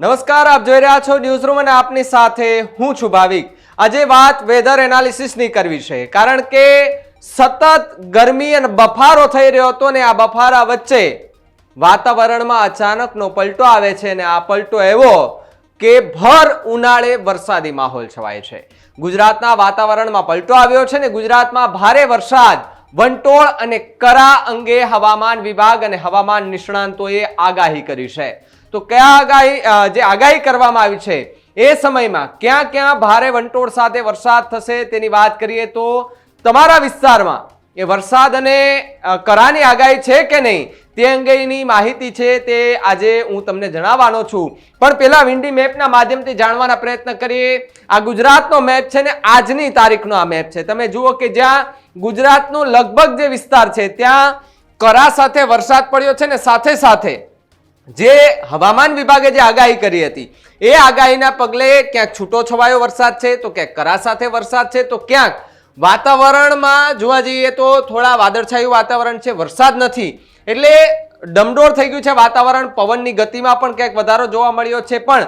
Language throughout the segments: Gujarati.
નમસ્કાર, આપ જોઈ રહ્યા છો ન્યૂઝ રૂમ અને આપની સાથે હું છું ભાવિક. આજે વાત વેધર એનાલિસિસની કરવી છે, કારણ કે સતત ગરમી અને બફારો થઈ રહ્યો હતો ને આ બફારા વચ્ચે વાતાવરણમાં અચાનકનો પલટો આવે છે અને આ પલટો એવો કે ભર ઉનાળે વરસાદી માહોલ છવાય છે. ગુજરાતના વાતાવરણમાં પલટો આવ્યો છે ને ગુજરાતમાં ભારે વરસાદ, વંટોળ અને કરા અંગે હવામાન વિભાગ અને હવામાન નિષ્ણાંતોએ આગાહી કરી છે. તો કયા આગાહી જે આગાહી કરવામાં આવી છે એ સમયમાં ક્યાં ક્યાં ભારે વંટોળ સાથે વરસાદ થશે તેની વાત કરીએ તો તમારા વિસ્તારમાં એ વરસાદ અને કરાની આગાહી છે કે નહીં તે અંગેની માહિતી છે તે આજે હું તમને જણાવવાનો છું. પણ પહેલાં વિન્ડી મેપના માધ્યમથી જાણવાના પ્રયત્ન કરીએ. આ ગુજરાતનો મેપ છે ને આજની તારીખનો આ મેપ છે. તમે જુઓ કે જ્યાં ગુજરાતનો લગભગ જે વિસ્તાર છે ત્યાં કરા સાથે વરસાદ પડ્યો છે ને સાથે સાથે જે હવામાન વિભાગે જે આગાહી કરી હતી, એ આગાહીના પગલે ક્યાંક છૂટો છવાયો વરસાદ છે, તો ક્યાંક કરા સાથે વરસાદ છે, તો ક્યાંક વાતાવરણમાં જોવા જઈએ તો થોડા વાદળછાયું વાતાવરણ છે, વરસાદ નથી. એટલે ડમડોળ થઈ ગયું છે વાતાવરણ, પવનની ગતિમાં પણ ક્યાંક વધારો જોવા મળ્યો છે, પણ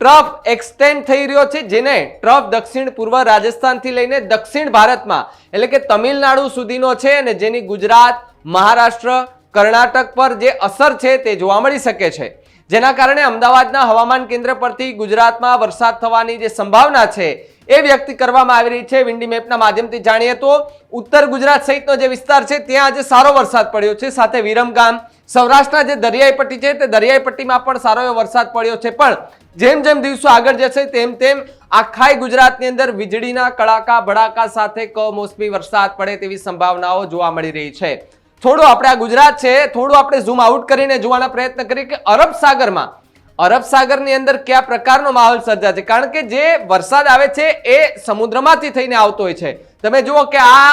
ટ્રફ એક્સટેન્ડ થઈ રહ્યો છે, જેને ટ્રફ દક્ષિણ પૂર્વ રાજસ્થાનથી લઈને દક્ષિણ ભારતમાં, એટલે કે તમિલનાડુ સુધીનો છે, અને જેની ગુજરાત, મહારાષ્ટ્ર કર્ણાટક પર જે અસર છે તે જોવા મળી શકે છે. જેના કારણે અમદાવાદના હવામાન કેન્દ્ર પરથી ગુજરાતમાં વરસાદ થવાની જે સંભાવના છે એ વ્યક્ત કરવામાં આવી રહી છે. વિન્ડી મેપના માધ્યમથી જાણીએ તો ઉત્તર ગુજરાત સહિતનો જે વિસ્તાર છે ત્યાં આજે સારો વરસાદ પડ્યો છે. સાથે વિરમગામ, સૌરાષ્ટ્રના જે દરિયાઈ પટ્ટી છે તે દરિયાઈ પટ્ટીમાં પણ સારો એવો વરસાદ પડ્યો છે. પણ જેમ જેમ દિવસો આગળ જશે તેમ તેમ આખાય ગુજરાતની અંદર વીજળીના કડાકા ભડાકા સાથે કમોસમી વરસાદ પડે તેવી સંભાવનાઓ જોવા મળી રહી છે. થોડું આપણે આ ગુજરાત છે, થોડું આપણે ઝૂમ આઉટ કરીને જોવાના પ્રયત્ન કરીએ કે અરબ સાગરમાં, અરબ સાગરની અંદર કયા પ્રકારનો માહોલ સર્જાય છે? કારણ કે જે વરસાદ આવે છે એ સમુદ્રમાંથી થઈને આવતો હોય છે. તમે જુઓ કે આ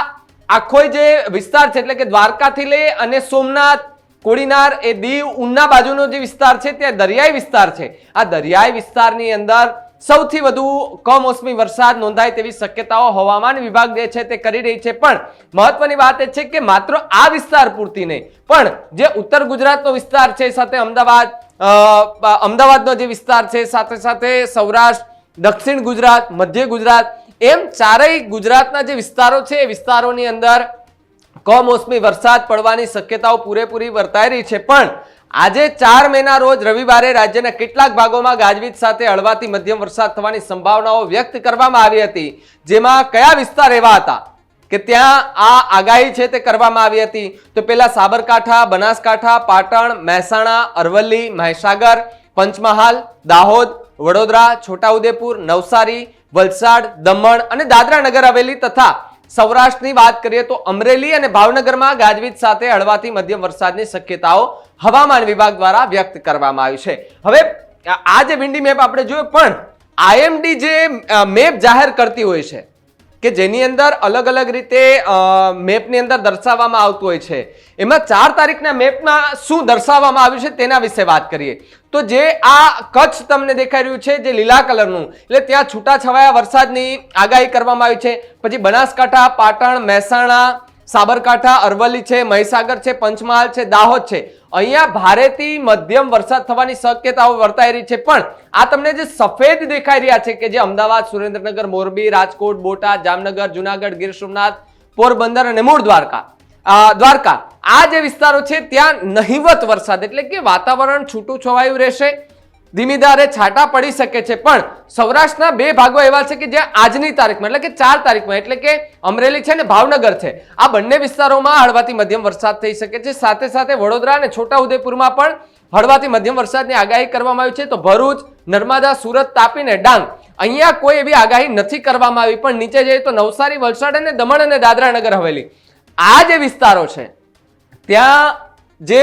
આખો જે વિસ્તાર છે, એટલે કે દ્વારકાથી લઈ અને સોમનાથ, કોડીનાર એ દીવ ઉના બાજુનો જે વિસ્તાર છે ત્યાં દરિયાઈ વિસ્તાર છે. આ દરિયાઈ વિસ્તારની અંદર સૌથી વધુ કમોસમી વરસાદ નોંધાય તેવી શક્યતાઓ હવામાન વિભાગ જે છે તે કરી રહી છે. પણ મહત્વની વાત એ છે કે માત્ર આ વિસ્તાર પૂરતી નહીં, પણ જે ઉત્તર ગુજરાતનો વિસ્તાર છે સાથે અમદાવાદ અમદાવાદનો જે વિસ્તાર છે સાથે સાથે સૌરાષ્ટ્ર, દક્ષિણ ગુજરાત, મધ્ય ગુજરાત, એમ ચારેય ગુજરાતના જે વિસ્તારો છે એ વિસ્તારોની અંદર કમોસમી વરસાદ પડવાની શક્યતાઓ પૂરેપૂરી વર્તાઈ રહી છે. પણ આજે ચાર મેના રોજ રવિવારે રાજ્યના કેટલાક ભાગોમાં ગાજવીજ સાથે હળવાથી મધ્યમ વરસાદ થવાની સંભાવનાઓ વ્યક્ત કરવામાં આવી હતી. જેમાં કયા વિસ્તાર એવા હતા? કે ત્યાં આ આગાહી છે તે કરવામાં આવી હતી. તો પેલા સાબરકાંઠા, બનાસકાંઠા, પાટણ, મહેસાણા, અરવલ્લી, મહીસાગર, પંચમહાલ, દાહોદ, વડોદરા, છોટાઉદેપુર, નવસારી, વલસાડ, દમણ અને દાદરા નગર હવેલી તથા સૌરાષ્ટ્રની વાત કરીએ તો અમરેલી અને ભાવનગરમાં ગાજવીજ સાથે હળવાથી મધ્યમ વરસાદની શક્યતાઓ હવામાન વિભાગ દ્વારા વ્યક્ત કરવામાં આવી છે. હવે, આ જે વિન્ડી મેપ આપણે જોયો પણ, આઈએમડી જે મેપ જાહેર કરતી હોય છે કે જેની અંદર અલગ અલગ રીતે મેપની અંદર દર્શાવવામાં આવતું હોય છે. એમાં ચાર તારીખના મેપમાં શું દર્શાવવામાં આવ્યું છે તેના વિશે વાત કરીએ. તો જે આ કચ્છ તમને દેખાઈ રહ્યું છે, જે લીલા કલરનું, એટલે ત્યાં છૂટાછવાયા વરસાદની આગાહી કરવામાં આવી છે. પછી બનાસકાંઠા, પાટણ, મહેસાણા સાબરકાંઠા, અરવલ્લી છે, મહીસાગર છે, પંચમહાલ છે, દાહોદ છે. અહીંયા ભારેથી મધ્યમ વરસાદ થવાની શક્યતાઓ વર્તાઈ રહી છે. પણ આ તમને જે સફેદ દેખાઈ રહ્યા છે કે જે અમદાવાદ, સુરેન્દ્રનગર, મોરબી, રાજકોટ, બોટાદ, જામનગર, જુનાગઢ, ગીર સોમનાથ, પોરબંદર અને મૂળ દ્વારકા. દ્વારકા. આ જે વિસ્તારો છે, ત્યાં નહિવત વરસાદ એટલે કે વાતાવરણ છૂટું છવાયું રહેશે. ધીમી ધારે છાંટા પડી શકે છે. પણ સૌરાષ્ટ્રના બે ભાગો એવા છે કે જ્યાં આજની તારીખમાં, એટલે કે ચાર તારીખમાં, એટલે કે અમરેલી છે ને ભાવનગર છે. આ બંને વિસ્તારોમાં હળવાથી મધ્યમ વરસાદ થઈ શકે છે. સાથે સાથે વડોદરા અને છોટાઉદેપુરમાં પણ હળવાથી મધ્યમ વરસાદની આગાહી કરવામાં આવી છે. તો ભરૂચ, નર્મદા, સુરત તાપી ને ડાંગ, અહીંયા કોઈ એવી આગાહી નથી કરવામાં આવી. પણ નીચે જઈએ તો નવસારી, વલસાડ અને દમણ અને દાદરા નગર હવેલી. આ જે વિસ્તારો છે, ત્યાં જે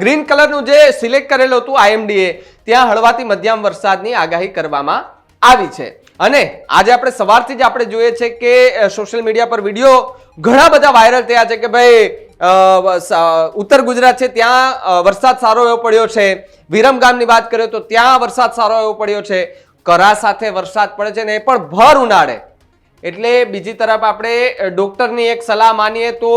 ગ્રીન કલરનું જે સિલેક્ટ કરેલું હતું આઈએમડીએ ત્યાં હળવાથી મધ્યમ વરસાદની આગાહી કરવામાં આવી છે. અને આજે આપણે સવારથી જ આપણે જોઈએ છે કે સોશિયલ મીડિયા પર વીડિયો ઘણા બધા વાયરલ થયા છે કે ભાઈ ઉત્તર ગુજરાત છે ત્યાં વરસાદ સારો એવો પડ્યો છે. વિરમગામની વાત કરીએ તો ત્યાં વરસાદ સારો એવો પડ્યો છે. કરા સાથે વરસાદ પડે છે ને એ પણ ભર ઉનાળે. એટલે બીજી તરફ આપણે ડોક્ટરની એક સલાહ માનીએ તો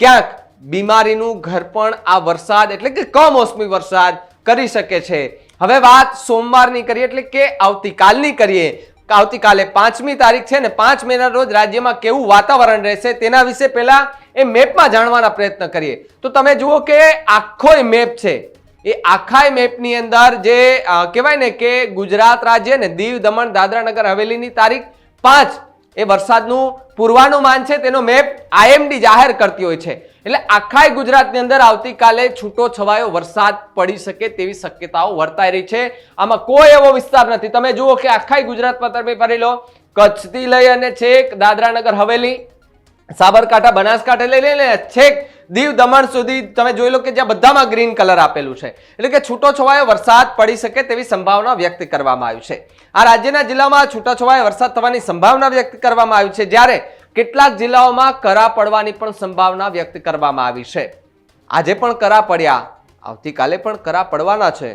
ક્યાંક બીમારીનું ઘર પણ આ વરસાદ, એટલે કે કમોસમી વરસાદ કરી શકે છે. હવે વાત સોમવારની કરીએ, એટલે કે આવતીકાલની કરીએ. આવતીકાલે પાંચમી તારીખ છે ને, પાંચ મેના રોજ રાજ્યમાં કેવું વાતાવરણ રહેશે તેના વિશે પહેલા એ મેપમાં જાણવાના પ્રયત્ન કરીએ. તો તમે જુઓ કે આખો મેપ છે, એ આખા મેપની અંદર જે કહેવાય ને કે ગુજરાત રાજ્ય ને દીવ, દમણ દાદરા નગર હવેલીની તારીખ પાંચ એ વરસાદનું પૂર્વાનુમાન છે, તેનો મેપ આઈએમડી જાહેર કરતી હોય છે. એટલે આખાય ગુજરાતની અંદર આવતીકાલે છૂટો છવાયો વરસાદ પડી શકે તેવી શક્યતાઓ વર્તાઈ રહી છે. આમાં કોઈ એવો વિસ્તાર નથી. તમે જુઓ કે આખાય ગુજરાતમાં તમે ફરી લો, કચ્છથી લઈ અને છેક દાદરા નગર હવેલી, સાબરકાંઠા, બનાસકાંઠા લઈ લઈને છેક દીવ દમણ સુધી તમે જોઈ લો કે જ્યાં બધામાં ગ્રીન કલર આપેલું છે. એટલે કે છૂટો છવાયો વરસાદ પડી શકે તેવી સંભાવના વ્યક્ત કરવામાં આવી છે. આ રાજ્યના જિલ્લામાં છૂટો છવાયો વરસાદ થવાની સંભાવના વ્યક્ત કરવામાં આવી છે. જ્યારે કેટલાક જિલ્લાઓમાં કરા પડવાની પણ સંભાવના વ્યક્ત કરવામાં આવી છે. આજે પણ કરા પડ્યા. આવતીકાલે પણ કરા પડવાના છે.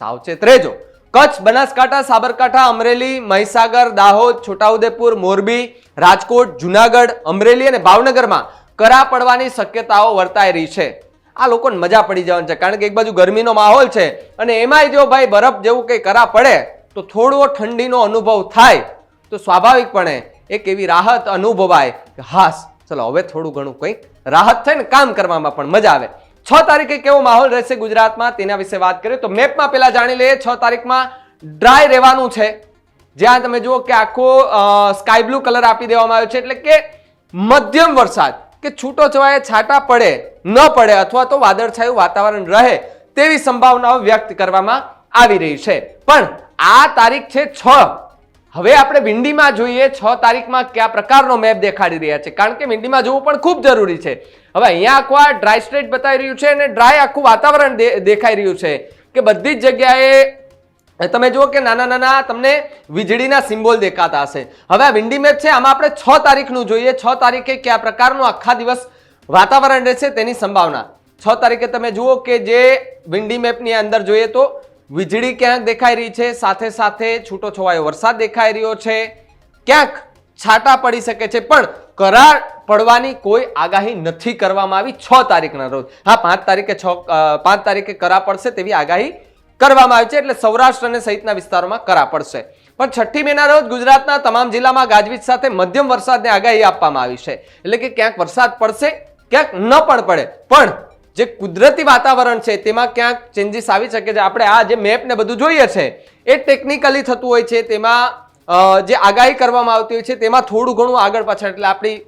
સાવચેત રહેજો. કચ્છ, બનાસકાંઠા, સાબરકાંઠા, અમરેલી, મહીસાગર, દાહોદ, છોટાઉદેપુર, મોરબી, રાજકોટ, જુનાગઢ, અમરેલી અને ભાવનગરમાં કરા પડવાની શક્યતાઓ વર્તાઈ રહી છે. આ લોકોને મજા પડી જવાની છે કારણ કે એક બાજુ ગરમીનો માહોલ છે અને એમાંય જો ભાઈ બરફ જેવું કંઈ કરા પડે તો થોડો ઠંડીનો અનુભવ થાય. તો સ્વાભાવિકપણે એક એવી રાહત અનુભવાય કે હાસ, ચલો હવે થોડું ઘણું કંઈક રાહત થાય ને કામ કરવામાં પણ મજા આવે. છ તારીખે કેવો માહોલ રહેશે ગુજરાતમાં તેના વિશે વાત કરીએ તો મેપમાં પહેલા જાણી લઈએ, છ તારીખમાં ડ્રાય રહેવાનું છે. જ્યાં તમે જુઓ કે આખો સ્કાય બ્લુ કલર આપી દેવામાં આવ્યો છે, એટલે કે મધ્યમ વરસાદ, કે છૂટો છવાયે છાંટા પડે, ન પડે અથવા તો વાદળછાયું વાતાવરણ રહે તેવી સંભાવનાઓ વ્યક્ત કરવામાં આવી રહી છે. પણ આ તારીખ છે છ. હવે આપણે વિંડીમાં જોઈએ છ તારીખમાં કયા પ્રકારનો મેપ દેખાડી રહ્યા છે. કારણ કે વિંડીમાં જોવું પણ ખૂબ જરૂરી છે. હવે અહીંયા આખું આ ડ્રાય સ્ટેટ બતાવી રહ્યું છે અને ડ્રાય આખું વાતાવરણ દેખાઈ રહ્યું છે કે બધી જ જગ્યાએ તમે જુઓ કે નાના નાના તમને વીજળીના સિમ્બોલ દેખાતા હશે. હવે આ વિંડી મેપ છે, આમાં આપણે છ તારીખનું જોઈએ. છ તારીખે કયા પ્રકારનું આખા દિવસ વાતાવરણ રહેશે તેની સંભાવના. છ તારીખે તમે જુઓ કે જે વિંડી મેપની અંદર જોઈએ તો વીજળી ક્યાંક દેખાઈ રહી છે, સાથે સાથે છૂટો છવાયો વરસાદ દેખાઈ રહ્યો છે. ક્યાંક છાંટા પડી શકે છે, પણ કરાર પડવાની કોઈ આગાહી નથી કરવામાં આવી છ તારીખના રોજ. હા, પાંચ તારીખે છ પાંચ તારીખે કરા પડશે તેવી આગાહી કરવામાં આવી છે, એટલે સૌરાષ્ટ્ર અને સહિતના વિસ્તારોમાં કરા પડશે. પણ છઠ્ઠી મેના રોજ ગુજરાતના તમામ જિલ્લામાં ગાજવીજ સાથે મધ્યમ વરસાદની આગાહી આપવામાં આવી છે. એટલે કે ક્યાંક વરસાદ પડશે, ક્યાંક ન પણ પડે, પણ જે કુદરતી વાતાવરણ છે, તેમાં ક્યાંક ચેન્જીસ આવી શકે છે. આપણે આ જે મેપ ને બધું જોઈએ છે, એ ટેકનિકલી થતું હોય છે. તેમાં જે આગાહી કરવામાં આવતી હોય છે, તેમાં થોડું ઘણું આગળ પાછળ, એટલે આપણી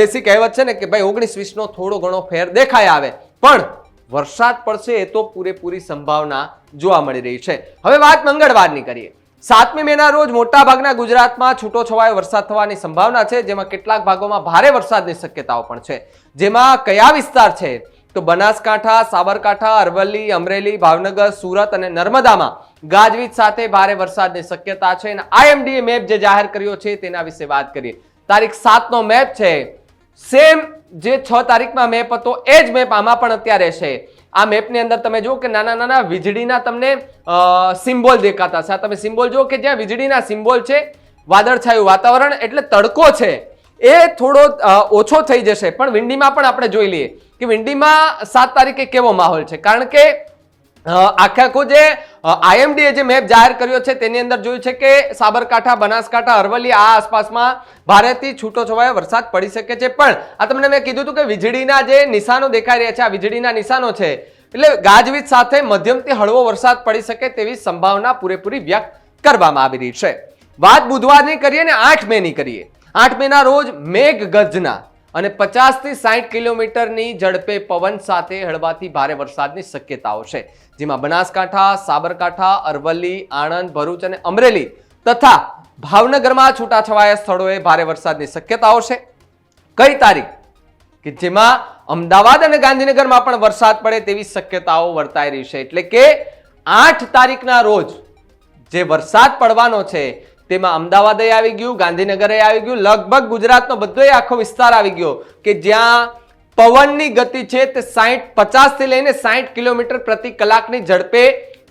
દેશી કહેવત છે ને કે ભાઈ ઓગણીસ વીસનો થોડો ઘણો ફેર દેખાય આવે. પણ વરસાદ પડશે એ તો પૂરેપૂરી સંભાવના જોવા મળી રહી છે. હવે વાત મંગળવારની કરીએ. સાતમી મેના રોજ મોટા ભાગના ગુજરાતમાં છૂટો છવાયો વરસાદ થવાની સંભાવના છે, જેમાં કેટલાક ભાગોમાં ભારે વરસાદની શક્યતાઓ પણ છે. જેમાં કયા વિસ્તાર છે? તો બનાસકાંઠા, સાબરકાંઠા, અરવલ્લી, અમરેલી, ભાવનગર, સુરત અને નર્મદામાં ગાજવીજ સાથે ભારે વરસાદની શક્યતા છે. અને આઈએમડીએ મેપ જે જાહેર કર્યો છે તેના વિશે વાત કરીએ. તારીખ સાતનો મેપ છે. સેમ જે છ તારીખમાં મેપ હતો, એ જ મેપ આમાં પણ અત્યારે છે. આ મેપની અંદર તમે જુઓ કે નાના નાના વીજળીના તમને સિમ્બોલ દેખાતા છે. આ તમે સિમ્બોલ જુઓ કે જ્યાં વીજળીના સિમ્બોલ છે, વાદળછાયું વાતાવરણ એટલે તડકો છે. એ થોડો ઓછો થઈ જશે. પણ વિંડીમાં પણ આપણે જોઈ લઈએ કે વિંડીમાં સાત તારીખે કેવો માહોલ છે? કારણ કે આખે આખો જે આઈએમડીએ જે મેપ જાહેર કર્યો છે, તેની અંદર જોયું છે કે સાબરકાંઠા, બનાસકાંઠા, અરવલ્લી આ આસપાસમાં ભારેથી છૂટો છવાયો વરસાદ પડી શકે છે. પણ આ તમને મેં કીધું હતું કે વીજળીના જે નિશાનો દેખાઈ રહ્યા છે, આ વીજળીના નિશાનો છે, એટલે ગાજવીજ સાથે મધ્યમથી હળવો વરસાદ પડી શકે તેવી સંભાવના પૂરેપૂરી વ્યક્ત કરવામાં આવી રહી છે. વાત બુધવારની કરીએ ને આઠ મે ની કરીએ. આઠ મેના રોજ મેઘ ગર્જના અને પચાસથી સાઠ કિલોમીટરની ઝડપે પવન સાથે હળવાથી ભારે વરસાદની શક્યતાઓ છે, જેમાં બનાસકાંઠા, સાબરકાંઠા, અરવલ્લી, આણંદ, ભરૂચ અને અમરેલી તથા ભાવનગરમાં છૂટાછવાયા સ્થળોએ ભારે વરસાદની શક્યતાઓ છે. કઈ તારીખ? કે જેમાં અમદાવાદ અને ગાંધીનગરમાં પણ વરસાદ પડે તેવી શક્યતાઓ વર્તાઈ રહી છે. એટલે કે આઠ તારીખના રોજ જે વરસાદ પડવાનો છે તેમાં અમદાવાદે આવી ગયું, ગાંધીનગરે આવી ગયું, લગભગ ગુજરાતનો બધો આખો વિસ્તાર આવી ગયો કે જ્યાં પવનની ગતિ છે તે સાહીઠ પચાસથી લઈને સાહીઠ કિલોમીટર પ્રતિ કલાકની ઝડપે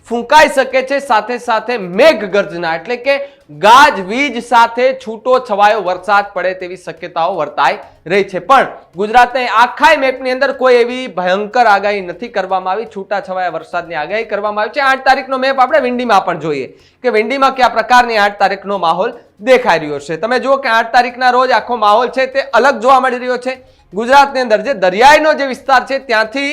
ફૂંકાઈ શકે છે, સાથે સાથે મેઘ ગર્જના એટલે કે ગાજ વીજ સાથે છૂટો છવાયો વરસાદ પડે તેવી શક્યતાઓ વર્તાઈ રહી છે. પણ ગુજરાતને આખા મેપની અંદર કોઈ એવી ભયંકર આગાહી નથી કરવામાં આવી. છૂટા છવાયા વરસાદની આગાહી કરવામાં આવી છે. આઠ તારીખનો મેપ આપણે વિંડીમાં પણ જોઈએ કે વિંડીમાં કયા પ્રકારની આઠ તારીખનો માહોલ દેખાઈ રહ્યો છે. તમે જુઓ કે આઠ તારીખના રોજ આખો માહોલ છે તે અલગ જોવા મળી રહ્યો છે. ગુજરાતની અંદર જે દરિયાઈનો જે વિસ્તાર છે ત્યાંથી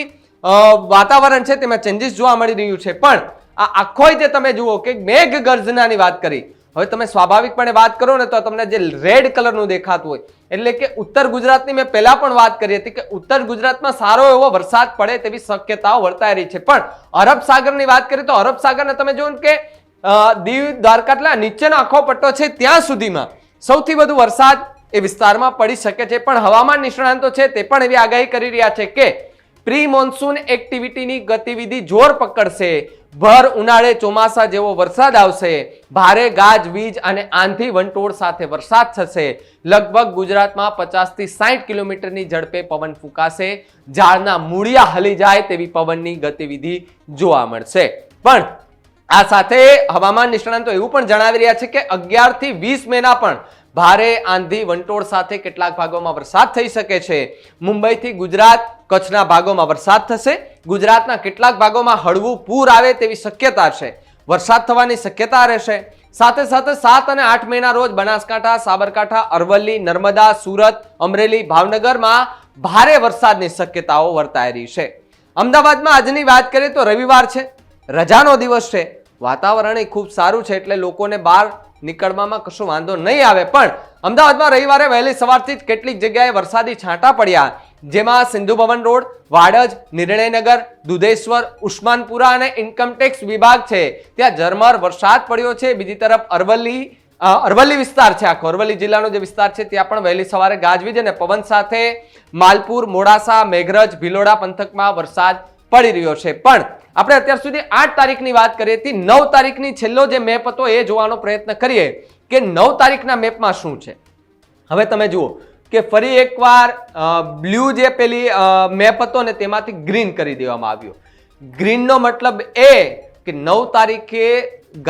વાતાવરણ છે તેમાં ચેન્જીસ જોવા મળી રહ્યું છે. પણ આ આખો જે તમે જુઓ કે મેઘ ગર્જનાની વાત કરી. હવે તમે સ્વાભાવિકપણે વાત કરો ને તો તમને જે રેડ કલરનું દેખાતું હોય, એટલે કે ઉત્તર ગુજરાતની મેં પહેલા પણ વાત કરી હતી કે ઉત્તર ગુજરાતમાં સારો એવો વરસાદ પડે તેવી શક્યતાઓ વર્તાઈ રહી છે. પણ અરબ સાગરની વાત કરીએ તો અરબ સાગરને તમે જુઓ કે દીવ દ્વારકા એટલે નીચેનો આખો પટ્ટો છે ત્યાં સુધીમાં. સૌથી વધુ વરસાદ એ વિસ્તારમાં પડી શકે છે, પણ હવામાન નિષ્ણાંતો છે તે પણ એવી આગાહી કરી રહ્યા છે કે પ્રી મોન્સૂન એક્ટિવિટીની ગતિવિધિ જોર પકડશે. ભર ઉનાળે ચોમાસા જેવો વરસાદ આવશે. ભારે ગાજવીજ અને આંધી વંટોળ સાથે વરસાદ થશે. લગભગ ગુજરાતમાં પચાસથી સાઠ કિલોમીટરની ઝડપે પવન ફૂંકાશે. ઝાડના મૂળિયા હલી જાય તેવી પવનની ગતિવિધિ જોવા મળશે. પણ આ સાથે હવામાન નિષ્ણાંતો એવું પણ જણાવી રહ્યા છે કે અગિયારથી વીસ મેના પણ ભારે આંધી વંટોળ સાથે કેટલાક ભાગોમાં વરસાદ થઈ શકે છે. મુંબઈથી ગુજરાત કચ્છના ભાગોમાં વરસાદ થશે. ગુજરાતના કેટલાક ભાગોમાં હળવું પૂર આવે તેવી શક્યતા છે. વરસાદ થવાની શક્યતા રહેશે. સાથે સાથે સાત અને આઠ મહિના રોજ બનાસકાંઠા, સાબરકાંઠા, અરવલ્લી, નર્મદા, સુરત, અમરેલી, ભાવનગરમાં ભારે વરસાદની શક્યતાઓ વર્તાઈ રહી છે. અમદાવાદમાં આજની વાત કરીએ તો રવિવાર છે. રજાનો દિવસ છે. વાતાવરણ એ ખૂબ સારું છે એટલે લોકોને બહાર નીકળવામાં કશો વાંધો નહીં આવે. પણ અમદાવાદમાં રવિવારે વહેલી સવારથી જ કેટલીક જગ્યાએ વરસાદી છાંટા પડ્યા. જેમાં સિંધુ ભવન રોડ, વાડજ, નિર્ણયનગર, દુધેશ્વર, ઉસ્માનપુરા અને ઇન્કમટેક્સ વિભાગ છે. ત્યાં ઝરમર વરસાદ પડ્યો છે. બીજી તરફ અરવલ્લી અરવલ્લી વિસ્તાર છે આખો. અરવલ્લી જિલ્લાનો જે વિસ્તાર છે, ત્યાં પણ વહેલી સવારે ગાજવીજ અને પવન સાથે માલપુર, મોડાસા, મેઘરજ, ભિલોડા પંથકમાં વરસાદ પડી રહ્યો છે. પણ આપણે અત્યાર સુધી આઠ તારીખની વાત કરીએ હતી નવ તારીખની છેલ્લો જે મેપ હતો એ જોવાનો પ્રયત્ન કરીએ કે નવ તારીખના મેપમાં શું છે? હવે તમે જુઓ કે ફરી એકવાર બ્લુ જે પેલી મેપ હતો ને તેમાંથી ગ્રીન કરી દેવામાં આવ્યો. ગ્રીનનો મતલબ એ કે નવ તારીખે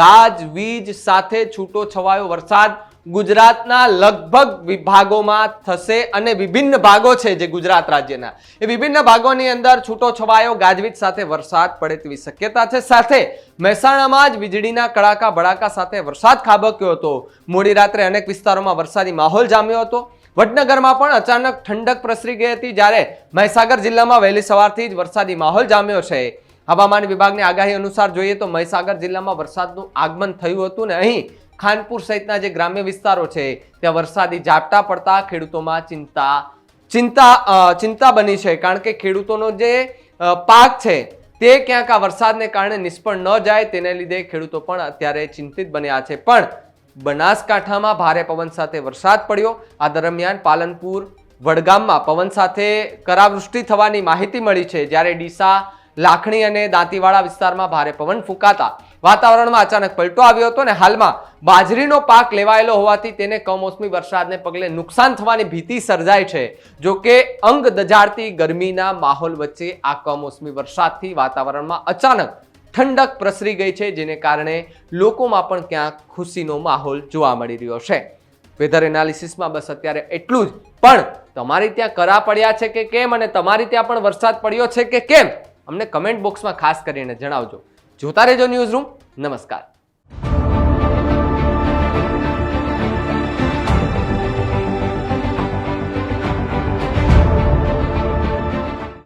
ગાજ, વીજ સાથે છૂટો છવાયો વરસાદ ગુજરાતના લગભગ વિભાગોમાં થશે અને વિભિન્ન ભાગો છે જે ગુજરાત રાજ્યના. એ વિભિન્ન ભાગોની અંદર છૂટો છવાયો ગાજવીજ સાથે વરસાદ પડે તેવી શક્યતા છે. સાથે મહેસાણામાં જ વીજળીના કડાકા ભડાકા સાથે વરસાદ ખાબક્યો હતો. મોડી રાત્રે અનેક વિસ્તારોમાં વરસાદી માહોલ જામ્યો હતો. વડનગરમાં પણ અચાનક ઠંડક પ્રસરી ગઈ હતી જ્યારે મહીસાગર જિલ્લામાં વહેલી સવારથી જ વરસાદી માહોલ જામ્યો છે. હવામાન વિભાગની આગાહી અનુસાર જોઈએ તો મહીસાગર જિલ્લામાં વરસાદનું આગમન થયું હતું ને અહીં ખાનપુર સહિતના જે ગ્રામ્ય વિસ્તારો છે, ત્યાં વરસાદી ઝાપટા પડતા ખેડૂતોમાં ચિંતા ચિંતા ચિંતા બની છે. કારણ કે ખેડૂતોનો જે પાક છે તે ક્યાંક આ વરસાદને કારણે નિષ્ફળ ન જાય, તેને લીધે ખેડૂતો પણ અત્યારે ચિંતિત બન્યા છે. પણ બનાસકાંઠામાં ભારે પવન સાથે વરસાદ પડ્યો. આ દરમિયાન પાલનપુર, વડગામમાં પવન સાથે કરાવૃષ્ટિ થવાની માહિતી મળી છે. જ્યારે ડીસા, લાખણી અને દાંતીવાડા વિસ્તારમાં ભારે પવન ફૂંકાતા વાતાવરણમાં અચાનક પલટો આવ્યો હતો ને હાલમાં બાજરીનો પાક લેવાયેલો હોવાથી તેને કમોસમી વરસાદને પગલે નુકસાન થવાની ભીતિ સર્જાય છે. જો કે અંગ દજાડતી ગરમીના માહોલ વચ્ચે આ કમોસમી વરસાદથી વાતાવરણમાં અચાનક ઠંડક પ્રસરી ગઈ છે, જેને કારણે લોકોમાં પણ ક્યાંક ખુશીનો માહોલ જોવા મળી રહ્યો છે. વેધર એનાલિસિસમાં બસ અત્યારે એટલું જ. પણ તમારી ત્યાં કરા પડ્યા છે કે કેમ અને તમારી ત્યાં પણ વરસાદ પડ્યો છે કે કેમ? અમને કમેન્ટ બોક્સમાં ખાસ કરીને જણાવજો. જોતા રહેજો ન્યૂઝ રૂમ નમસ્કાર.